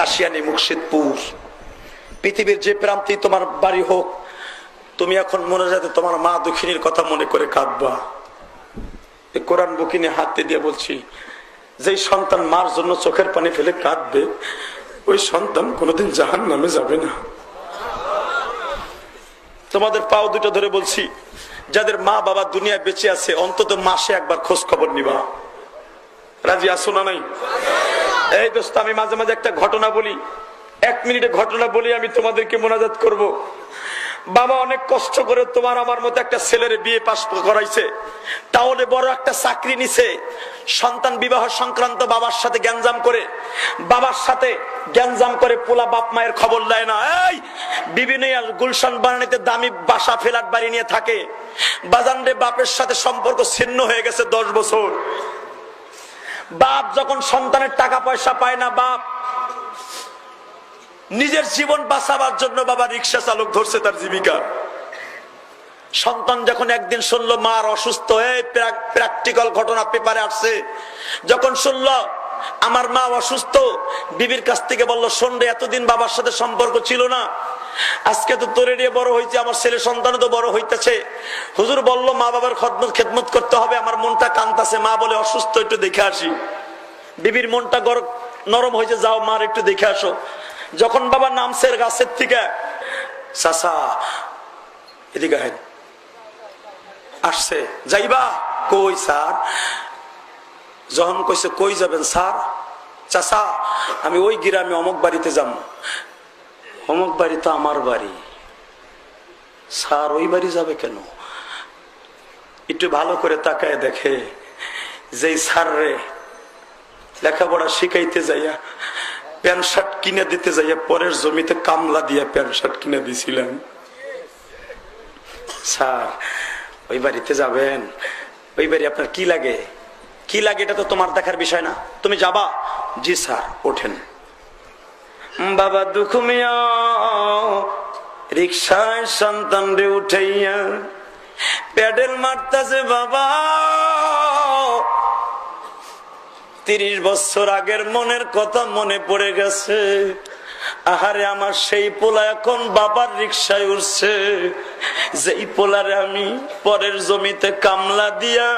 কাশিয়ানি, মুর্শিদপুর। পৃথিবীর যে প্রান্তেই তোমার বাড়ি হোক, তুমি এখন মনে যাতে তোমার মা দুঃখিনীর কথা মনে করে কাঁদবা। কোরআন বুকিনে হাতে দিয়ে বলছি, যেই সন্তান মার জন্য চোখের পানি ফেলে কাঁদবে, ওই সন্তান কোনোদিন জাহান নামে যাবে না। তোমাদের পাও দুটো ধরে বলছি, যাদের মা বাবা দুনিয়ায় বেঁচে আছে, অন্তত মাসে একবার খোঁজ খবর নিবা। রাজি আসো না নাই? এই দোস্ত, আমি মাঝে মাঝে একটা ঘটনা বলি। এক মিনিটে ঘটনা বলি, আমি তোমাদেরকে মোনাজাত করব। বাবা অনেক কষ্ট করে তোমার আমার মতো একটা ছেলের বিয়ে পাশ করাইছে। তাহলে বড় একটা চাকরি নিছে। সন্তান বিবাহ সংক্রান্ত বাবার সাথে গ্যাঞ্জাম করে। বাবার সাথে গ্যাঞ্জাম করে পোলা বাপ মায়ের খবর দেয় না। এই বিভিন্ন গুলশান বানানিতে দামি বাসা ফেলাট বাড়ি নিয়ে থাকে। বাজানরে বাপের সাথে সম্পর্ক ছিন্ন হয়ে গেছে দশ বছর। বাপ যখন সন্তানের টাকা পয়সা পায় না, বাপ নিজের জীবন বাঁচাবার জন্য বাবা রিক্সা চালক ধরছে তার জীবিকা। সন্তান যখন একদিন শুনলো মার অসুস্থ হয়ে প্র্যাকটিক্যাল ঘটনা পেপারে আসছে, যখন শুনলো, আমার মা অসুস্থ, বিবির কাছ থেকে বলল, শোন রে, এতদিন বাবার সাথে সম্পর্ক ছিল না আজকে তো তোরে নিয়ে বড় হয়েছে, আমার ছেলে সন্তান তো বড় হইতেছে। হুজুর বলল, মা বাবার খদমত খেদমত করতে হবে, আমার মনটা কান্তাছে মা বলে, অসুস্থ, একটু দেখে আসি। বিবির মনটা নরম হয়েছে, যাও মার একটু দেখে আসো। যখন বাবা নামসের গাছের থেকে চাষা এদিকে আহেন। আসছে, যাইবা? কই, স্যার? যখন কইছে, কই যাবেন, স্যার? চাষা আমি ওই গ্রামে অমুক বাড়িতে যাব অমুক বাড়ি তো আমার বাড়ি। স্যার, ওই বাড়ি যাবে কেন? একটু ভালো করে তাকায় দেখে যেই স্যার রে লেখাপড়া শিখাইতে যাইয়া প্যান্ট শার্ট কিনে দিতে যাইয়া পরের জমিতে কামলা দিয়া প্যান্ট শার্ট কিনে দিছিলেন। স্যার, ওই বাড়িতে যাবেন? ওই বাড়ি আপনার কি লাগে? কি লাগে এটা তো তোমার দেখার বিষয় না। তুমি যাবা? জি স্যার, ওঠেন। বাবা দুঃখ মিয়া, রিক্সায় সন্তান রে উঠাইয়া প্যাডেল মারতাছে বাবা। তিরিশ বছর আগের মনের কথা মনে পড়ে গেছে। আহারে আমার সেই পোলা এখন বাবার রিক্সায় উঠছে। যেই পোলারে আমি পরের জমিতে কামলা দিয়া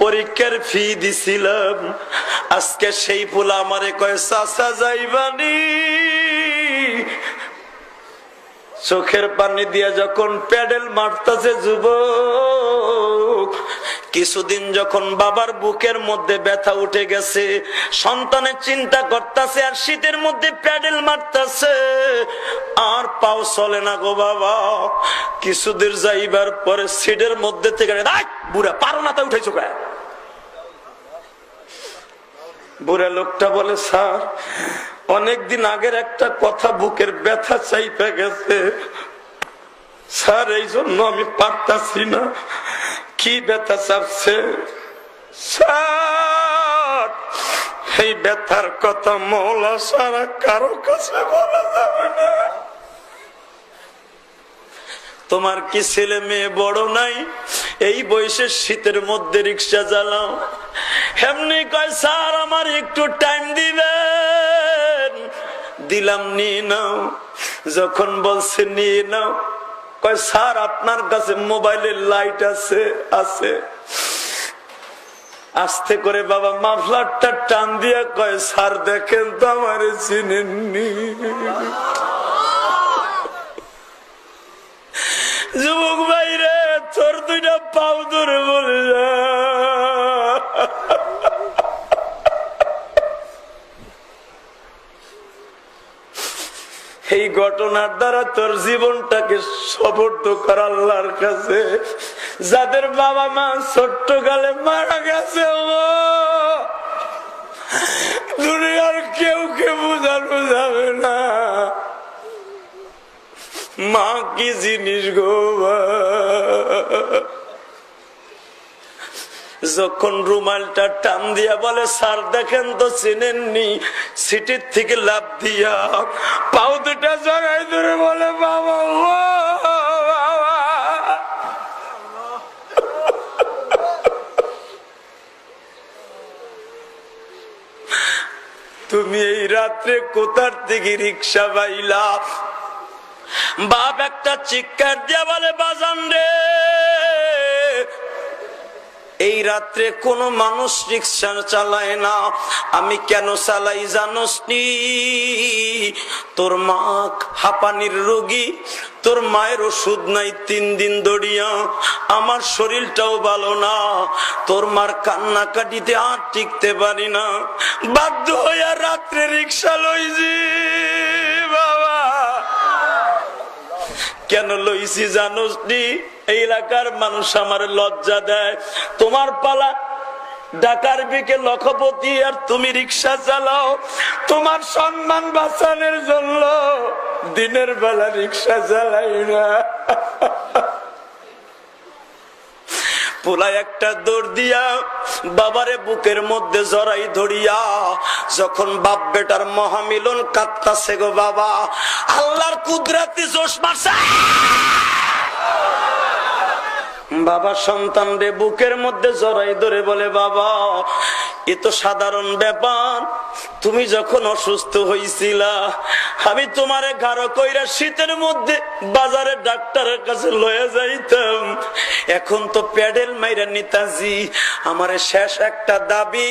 পরীক্ষার ফি দিছিলাম। আজকে সেই ফুল আমারে কয় সাসা যাইবানি? চোখের পানি দিয়ে যখন প্যাডেল মারতেছে যুবক কিছুদিন যখন বাবার বুকের মধ্যে ব্যথা উঠে গেছে সন্তানের চিন্তা করতেছে আর শীতের মধ্যে প্যাডেল মারতেছে। আর পাও চলে না গো বাবা। কিছুদিন যাইবার পরে সিটের মধ্যে থেকে বুড়া, পারো না তা উঠেছো কে বুড়া লোকটা বলে, স্যার, অনেকদিন আগের একটা কথা বুকের ব্যথা চাইপে গেছে। স্যার এই জন্য আমি পারতাছি না। কি ব্যথা চাপছে? এই ব্যথার কথা মৌলা সারা কারও কাছে বলা যাবে না। তোমার কি ছেলে মেয়ে বড় নাই? এই বয়সে শীতের মধ্যে রিক্সা চালাও। এমনি কয়, স্যার, আমার একটু টাইম দিবেন। দিলাম, নিয়ে নাও। যখন বলছে, নিয়ে নাও। কয়, স্যার, আপনার কাছে মোবাইলের লাইট আছে আছে। আস্তে করে বাবা মাফলারটা টান দিয়ে কয়, স্যার, দেখেন তো আমার চিনেননি। যুবক ভাই রে তোর দুইটা পাও ধরে বলে ঘটনার দ্বারা তোর জীবনটাকে সবর্দ কর আল্লাহর কাছে। যাদের বাবা মা ছোট্ট গালে মারা গেছে দুনিয়ার কেউ কে বোঝানো যাবে না। মা, কি জিনিস গো যখন রুমালটা টান দিয়া বলে, স্যার দেখেন তো চিনেননি, সিটির থেকে লাভ দিয়া। পাও দুটা জড়াই ধরে বলে বাবা। তুমি এই রাত্রে কোথার থেকে রিক্সা পাইলা? বাপ একটা চিৎকার দিয়া বলে, বাজান রে। এই রাত্রে কোন মানুষ রিক্সা চালায় না। আমি কেন চালাই জানোস তোর মা হাঁপানির রোগী, তোর মায়ের ওষুধ নাই তিন দিন দড়িয়া, আমার শরীরটাও ভালো না, তোর মার কান্না কাটিতে আর টিকতে পারি না। বাধ্য হইয়া রাত্রে রিক্সা লইছি। কেন লইছি জানোস এই এলাকার মানুষ আমার লজ্জা দেয়। তোমার পালা ঢাকার বিকে লখপতি আর তুমি রিক্সা চালাও। তোমার সম্মান বাঁচানোর জন্য দিনের বেলা রিক্সা চালাই না। পোলা একটা দৌড় দিয়া বাবারে বুকের মধ্যে জড়াই ধরিয়া যখন বাপ বেটার মহামিলন কাত্তাছে গো বাবা আল্লাহর কুদরাতি জোশ মারছে। বাবা সন্তান রে, বুকের মধ্যে জড়াই ধরে বলে, বাবা, এ তো সাধারণ ব্যাপার। তুমি যখন অসুস্থ হইছিলা, আমি তোমারে গাঢ় কইরা শীতের মধ্যে বাজারে ডাক্তারের কাছে লয়ে যাইতাম। এখন তো প্যাডেল মাইরা নিতাজি আমারে শেষ একটা দাবি,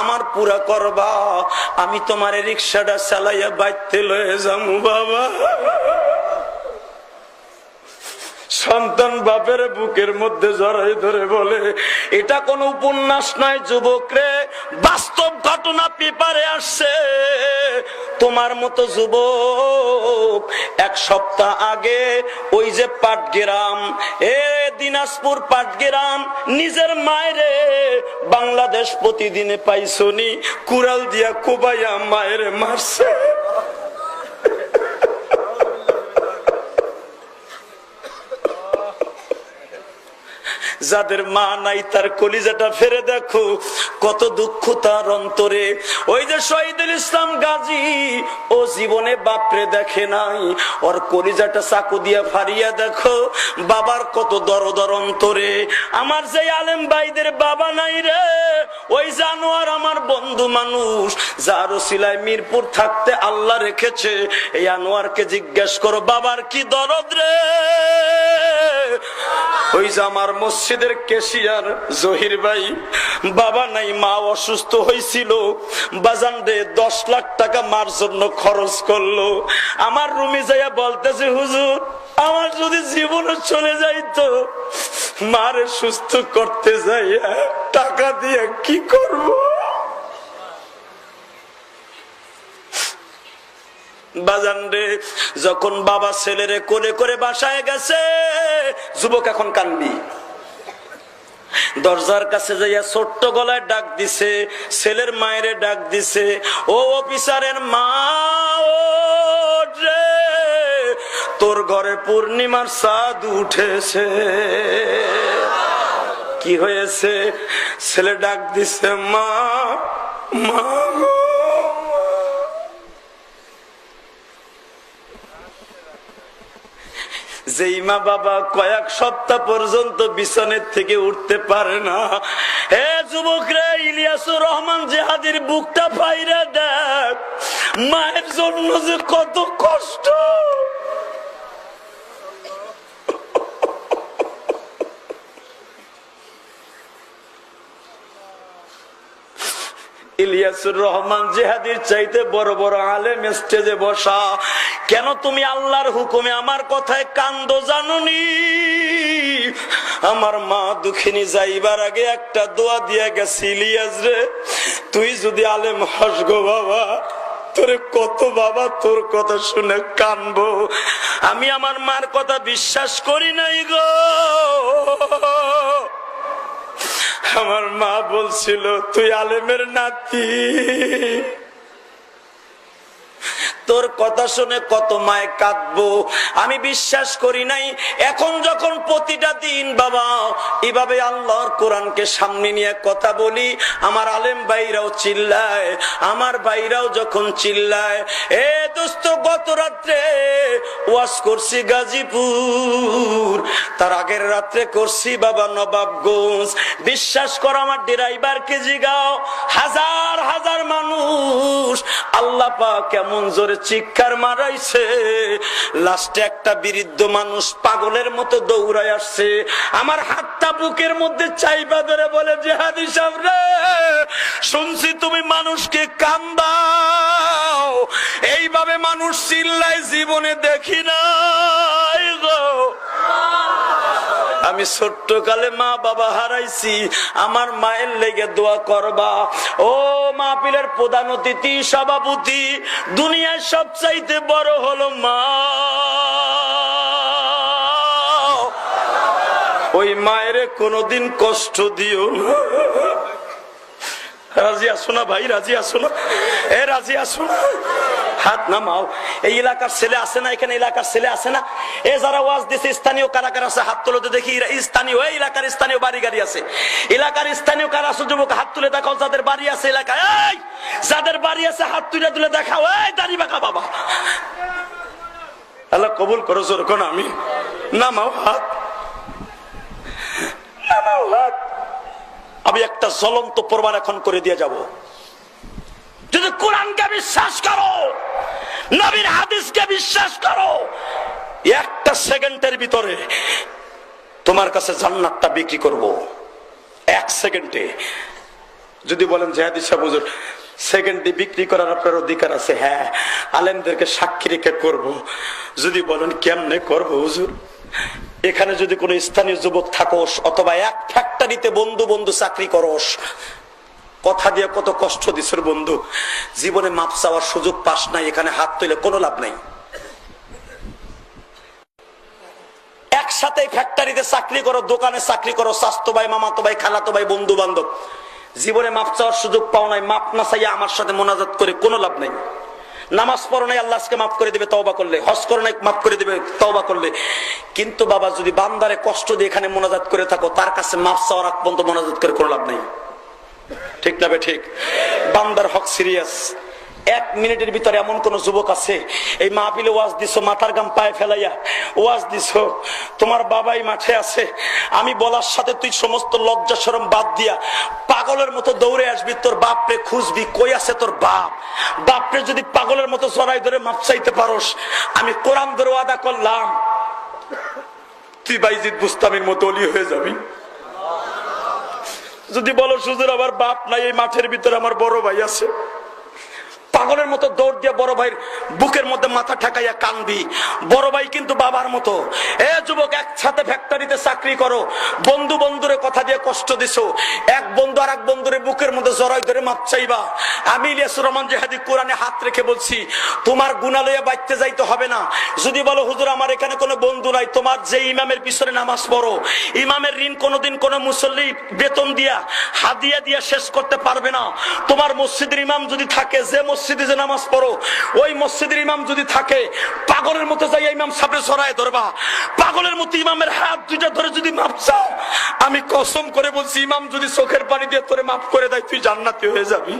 আমার পুরা করবা। আমি তোমার রিক্সাটা চালাইয়া বাইতে লয়ে যাব বাবা। সন্তান বাপের বুকের মধ্যে জড়াই ধরে বলে, এটা কোন উপন্যাস নয় যুবক রে, বাস্তব ঘটনা পেপারে আসছে। তোমার মতো যুবক, এক সপ্তাহ আগে ওই যে পাটগ্রাম, এ দিনাজপুর পাটগ্রাম নিজের মায়েরে বাংলাদেশ প্রতিদিনে পাইছনি। কুড়াল দিয়া কোবাইয়া মায়ের মারছে। যাদের মা নাই, তার কলিজাটা ফেরে দেখো। কত দুঃখ তার অন্তরে। ওই যে শহীদুল ইসলাম গাজী, ও জীবনে বাপরে দেখে নাই। ওর কলিজাটা চাকু দিয়া ফারিয়া দেখো। বাবার কত দরদর অন্তরে। আমার যে আলেম ভাইদের বাবা নাই রে, ওই জানোয়ার আমার বন্ধু মানুষ। যার সিলাই মিরপুর থাকতে আল্লাহ রেখেছে, এই আনোয়ারকে জিজ্ঞেস করো, বাবার কি দরদ রে? ওই যে আমার মসজিদের কেশিয়ার জহির ভাই, বাবা নাই, মা অসুস্থ হয়েছিল বাজান রে দশ লাখ টাকা মার জন্য খরচ করল। আমার রুমে যাইয়া বলতেছে, হুজুর, আমার যদি জীবনও চলে যাইতো, মারে সুস্থ করতে যাইয়া টাকা দিয়ে কি করব? বাজান রে, যখন বাবা ছেলেরে কোলে করে বাসায় গেছে, যুবক এখন কান্দি। দরজার কাছে যাইয়া ছোট্ট গলায় ডাক দিছে, ছেলের মায়ের ডাক দিছে, ও অফিসারের মা তোর ঘরে পূর্ণিমার চাঁদ উঠেছে। কি হয়েছে? ছেলে ডাক দিছে, মা মা গো। যেই মা বাবা কয়েক সপ্তাহ পর্যন্ত বিছানের থেকে উঠতে পারে না। হে যুবক রে ইলিয়াসুর রহমান জেহাদির বুকটা পাইরা দেখ। মায়ের জন্য যে কত কষ্ট। ইলিয়াসুর রহমান জেহাদির চাইতে বড় বড় আলেম স্টেজে বসা। কেন তুমি আল্লাহর হুকুমে আমার কথায় কান্দ জানুনি? আমার মা দুঃখিনী যাইবার আগে একটা দোয়া দিয়া গেছে ইলিয়াস রে। তুই যদি আলেম হস গো বাবা, তোরে কত বাবা তোর কথা শুনে কানবো। আমি আমার মার কথা বিশ্বাস করি নাই গো। আমার মা বলছিল, তুই আলেমের নাতি। তোর কথা শুনে কত মায় কাঁদবো? আমি বিশ্বাস করি নাই, এখন যখন প্রতিটা দিন, বাবা, এভাবে আল্লাহর কোরআনকে সামনে নিয়ে কথা বলি, আমার আলেম ভাইরাও চিল্লায়, আমার ভাইরাও যখন চিল্লায়, এ দোস্ত, গত রাত্রে ওয়াজ করছি গাজীপুর, তার আগের রাত্রে করছি বাবা নবাবগঞ্জ, বিশ্বাস করো আমার ড্রাইভারকে জিগাও, হাজার পা কেমন জোরে চিৎকার মারাইছে। লাস্টে একটা বৃদ্ধ মানুষ পাগলের মতো দৌড়ায় আসছে। আমার হাতটা বুকের মধ্যে চাইবা ধরে বলে, জেহাদি সামনে শুনছি তুমি মানুষকে কান্দাও। এইভাবে মানুষ চিল্লাই জীবনে দেখি না আমি ছোট্ট কালে মা বাবা হারাইছি, আমার মায়ের লেগে দোয়া করবা। ও মা মাহপিলের প্রধান অতিথি, সভাপতি দুনিয়ায় সবচাইতে বড় হলো মা। ওই মায়ের কোনোদিন কষ্ট দিও রাজি আসো না ভাই? রাজি আসো না? এ, রাজি আসো না? হাত নামাও। এই এলাকার ছেলে আছে না? এখানে এলাকার ছেলে আছে না? এ যারা ওয়াজ দিছে, স্থানীয় কারা কারা আছে? হাত তুলে তো দেখি স্থানীয়। এই এলাকার স্থানীয় বাড়ি গাড়ি আছে। এলাকার স্থানীয় কারা আছে? যুবক, হাত তুলে দেখাও যাদের বাড়ি আছে এলাকায়। এই, যাদের বাড়ি আছে, হাত তুলে তুলে দেখাও। এই দাড়ি বাঁকা বাবা। আল্লাহ কবুল করো, জোর কোন আমি। নামাও হাত। নামাও হাত। আমি একটা জ্বলন্ত প্রমাণ এখন করে দিয়ে যাব। যদি কোরআনকে বিশ্বাস করো নবীর হাদিসকে বিশ্বাস করো। একটা সেকেন্ডের ভিতরে তোমার কাছে জান্নাতটা বিক্রি করব। এক সেকেন্ডে। যদি বলেন জেহাদি সাহেব হুজুর, সেকেন্ডে বিক্রি করার আপনার অধিকার আছে হ্যাঁ আলেমদেরকে সাক্ষী রেখে করব। যদি বলেন, কেমনে করব হুজুর? এখানে যদি কোনো স্থানীয় যুবক থাকোস, অথবা এক ফ্যাক্টরিতে বন্ধু বন্ধু চাকরি করস কথা দিয়ে কত কষ্ট দিছর বন্ধু। জীবনে মাপ চাওয়ার সুযোগ পাস নাই, এখানে হাত তুলে কোনো লাভ নাই। একসাথে ফ্যাক্টরিতে চাকরি করো, দোকানে চাকরি করো স্বাস্থ্য ভাই মামাতো ভাই, খালাতো ভাই বন্ধু বান্ধব জীবনে মাপ চাওয়ার সুযোগ পাও নাই, মাপ না চাইয়া আমার সাথে মোনাজাত করে কোনো লাভ নাই। নামাজ পড়ো নাই আল্লাহকে মাফ করে দিবে, তওবা করলে। হজ করো নাই, মাফ করে দিবে, তওবা করলে। কিন্তু বাবা, যদি বান্দারে কষ্ট দিয়ে এখানে মোনাজাত করে থাকো, তার কাছে মাপ চাওয়ার আগ পর্যন্ত মোনাজাত করে কোনো লাভ নাই। ঠিক না ঠিক? বান্দার হক সিরিয়াস। এক মিনিটের ভিতরে এমন কোন যুবক আছে, এই মাহপিলে ওয়াজ দিছো, মাথার গাম পায়ে ফেলাইয়া ওয়াজ দিছো, তোমার বাবাই মাঠে আছে, আমি বলার সাথে তুই সমস্ত লজ্জা সরম বাদ দিয়া পাগলের মতো দৌড়ে আসবি, তোর বাপরে খুঁজবি, কই আছে তোর বাপ? বাপরে যদি পাগলের মতো চড়াই ধরে মাপ চাইতে পারোস, আমি কোরআন ধরে ওয়াদা করলাম, তুই বাইজিৎ বুস্তামির মতো অলি হয়ে যাবি। যদি বলো সুজুর আমার বাপ নাই এই মাঠের ভিতরে আমার বড় ভাই আছে। পাগলের মতো দৌড় দিয়ে বড় ভাইয়ের বুকের মধ্যে মাথা ঠেকাইয়া কানবি বড় ভাই কিন্তু বাবার মতো। এ যুবক, একসাথে ফ্যাক্টরিতে চাকরি করো। বন্ধু বন্ধুরে কথা দিয়ে কষ্ট দিছো। এক বন্ধু আর এক বন্ধুরে বুকের মধ্যে জড়াই ধরে মাপ চাইবা। আমি ইলিয়াসুর রহমান জেহাদি কোরআনে হাত রেখে বলছি, তোমার গুণালয়ে বাইতে যাইতে হবে না। যদি বলো, হুজুর, আমার এখানে কোনো বন্ধু নাই। তোমার যে ইমামের পিছনে নামাজ পড়ো, ইমামের ঋণ কোনোদিন কোনো মুসল্লি বেতন দিয়া, হাদিয়া দিয়া শেষ করতে পারবে না। তোমার মসজিদের ইমাম যদি থাকে, যে মসজিদে যে নামাজ পড়ো, ওই মসজিদের ইমাম যদি থাকে, পাগলের মতো যাই ইমাম সামনে সরায় ধরবা। পাগলের মতো ইমামের হাত দুইটা ধরে যদি মাপ চাও, আমি কসম করে বলছি, ইমাম যদি চোখের পানি দিয়ে তোরে মাফ করে দেয়, তুই জান্নাতি হয়ে যাবি।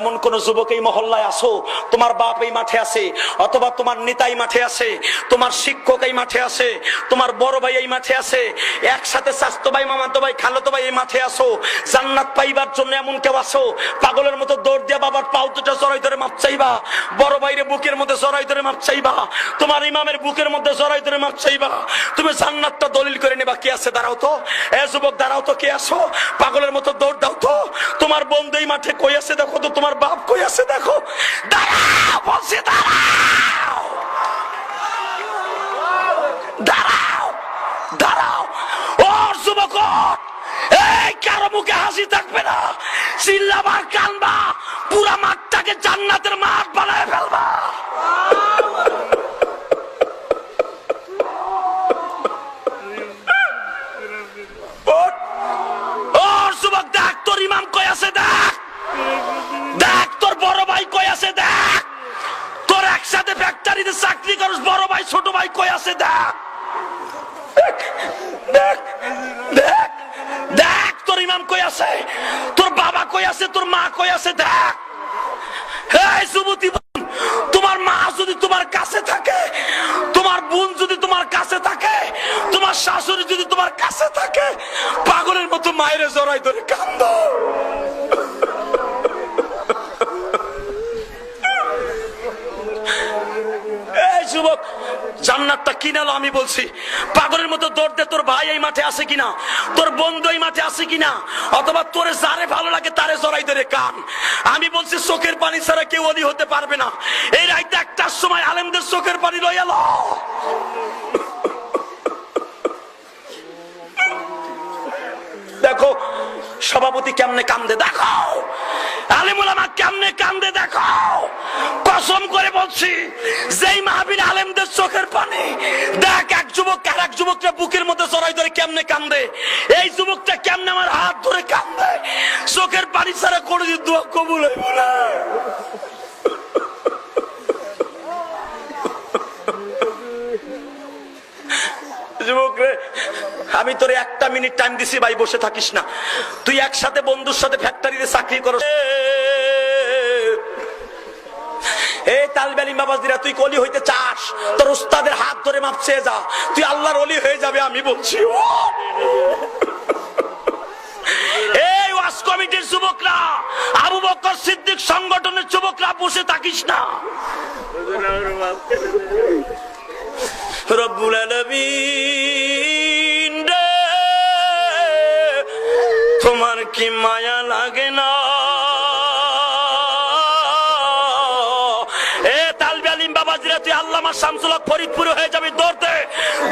এমন কোন যুবক এই মহল্লায় আসো, তোমার বাপ এই মাঠে আছে, অথবা তোমার নেতাই মাঠে আছে, তোমার শিক্ষক এই মাঠে আছে, তোমার বড় ভাই এই মাঠে আছে, একসাথে স্বাস্থ্য ভাই, মামাতো ভাই, খালাতো ভাই এই মাঠে আসো, জান্নাত পাইবার জন্য এমন কেউ আসো, পাগলের মতো দৌড় দিয়া বাবার পাও দুটা জড়াই ধরে মাপ চাইবা, বড় ভাইরে বুকের মধ্যে জড়াই ধরে মাপ চাইবা, তোমার ইমামের বুকের মধ্যে জড়াই ধরে মাপ চাইবা, তুমি জান্নাতটা দলিল করে নেবা, কে আছে দাঁড়াও তো, এ যুবক দাঁড়াও তো, কে আসো, পাগলের মতো দৌড় দাও তো, তোমার বন্ধু এই মাঠে কই আছে দেখো তো, তোমার বাপ কই আছে দেখো? দাঁড়াও দাঁড়াও। দাঁড়াও দাঁড়াও। ওর যুবক, এই কারও মুখে হাসি থাকবে না। চিল্লাবার কানবা পুরা মাঠটাকে জান্নাতের মাঠ বানায় চাকরি করস, বড় ভাই, ছোট ভাই, কই আছে? দেখ। দেখ দেখ দেখ তোর ইমাম কই আছে? তোর বাবা কই আছে? তোর মা কই আছে? দেখ। এই যুবতী তোমার মা যদি তোমার কাছে থাকে, তোমার বোন যদি তোমার কাছে থাকে, তোমার শাশুড়ি যদি তোমার কাছে থাকে, পাগলের মতো মায়ের জড়াই ধরে কান্দ। জান্নাতটা কিনালো আমি বলছি? পাগলের মতো দৌড় দে, তোর ভাই এই মাঠে আসে কিনা? তোর বন্ধু এই মাঠে আসে কিনা? অথবা তোরে যারে ভালো লাগে তারে জড়াই ধরে কান। আমি বলছি, চোখের পানি ছাড়া কেউ অলি হতে পারবে না। এই রাইতে একটার সময় আলেমদের চোখের পানি লই এলো দেখো সভাপতি কেমনে কান্দে দেখো আলিমুলামা কেমনে কান্দে দেখো কসম করে বলছি, যেই মাহাবীর আলেমদের চোখের পানি, দেখ এক যুবক আর এক যুবকটা বুকের মধ্যে চড়াই ধরে কেমনে কান্দে? এই যুবকটা কেমনে আমার হাত ধরে কান্দে? চোখের পানি ছাড়া কোনোদিন দোয়া কবুল হইব না। যুবক রে আমি তোর একটা মিনিট টাইম দিছি, ভাই, বসে থাকিস না। তুই একসাথে বন্ধুর সাথে ফ্যাক্টরিতে চাকরি বাবাজিরা তুই কলি হইতে চাস? তোর হাত ধরে মাপ চেয়ে যা। তুই অলি হয়ে যাবে, আমি বলছি কমিটির আবু বকর সিদ্দিক সংগঠনের যুবকরা বসে থাকিস না। রব্বুল আলামিন তোমার কি মায়া লাগে না? এ তালবে আলিম বাবাজিরা তুই আল্লামা শামসুল ফরিদপুর হয়ে যাবি দৌড়তে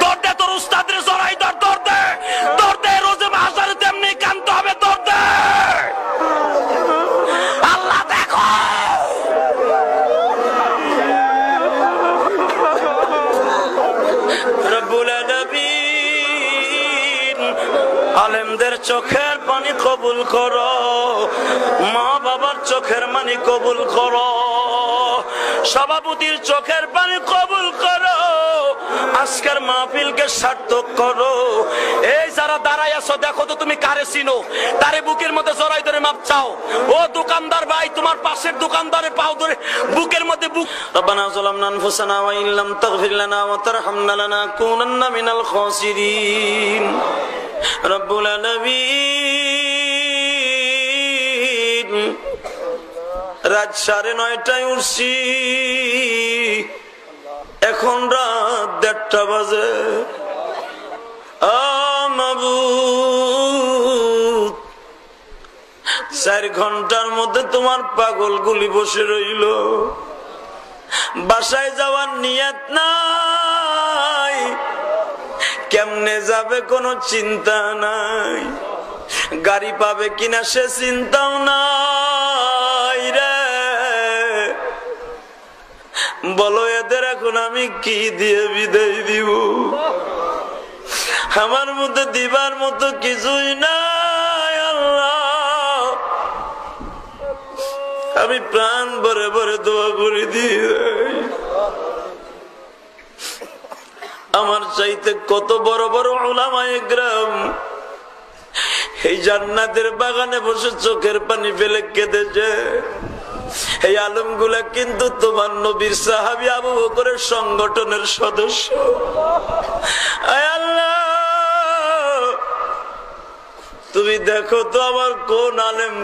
দৌড়তে তোর উস্তাদের জড়াই দর দৌড়তে দৌড়তে রোজে মাহাজারে তেমনি কানতে চোখের মানি কবুল কর। সভাপতির চোখের পানি কবুল করো। আজকের মাহফিলকে সার্থক করো। এই যারা দাঁড়াই আছো, দেখো তো তুমি কারে চিনো? তারে বুকের মধ্যে জড়াই ধরে মাপ চাও। ও দোকানদার ভাই, তোমার পাশের দোকানদারে পাও ধরে বুকের মধ্যে বুক রব্বানা যালামনা আনফুসানা ওয়া ইল্লাম তাগফির লানা ওয়া তারহামনা লানাকুনান্না মিনাল খাসিরিন। রব্বুল আলামিন। রাত সাড়ে নয়টায় উঠছি। এখন রাত দেড়টা বাজে। চার ঘণ্টার মধ্যে তোমার পাগল গুলি বসে রইল। বাসায় যাওয়ার নিয়ত নাই। কেমনে যাবে কোনো চিন্তা নাই। গাড়ি পাবে কিনা সে চিন্তাও নাই। বলো, এদের এখন আমি কি দিয়ে বিদায় দিব? আমার মধ্যে দিবার মতো কিছুই নাই, আল্লাহ। আমি প্রাণ ভরে ভরে দোয়া করে দিয়ে আমার চাইতে কত বড় বড় ওলামায় গ্রাম এই জান্নাতের বাগানে বসে চোখের পানি ফেলে কেঁদেছে। এই আলমগুলা কিন্তু তোমার নবীর সাহাবি আবু বকরের সংগঠনের সদস্য। তুমি দেখো তো আমার কোন আলেম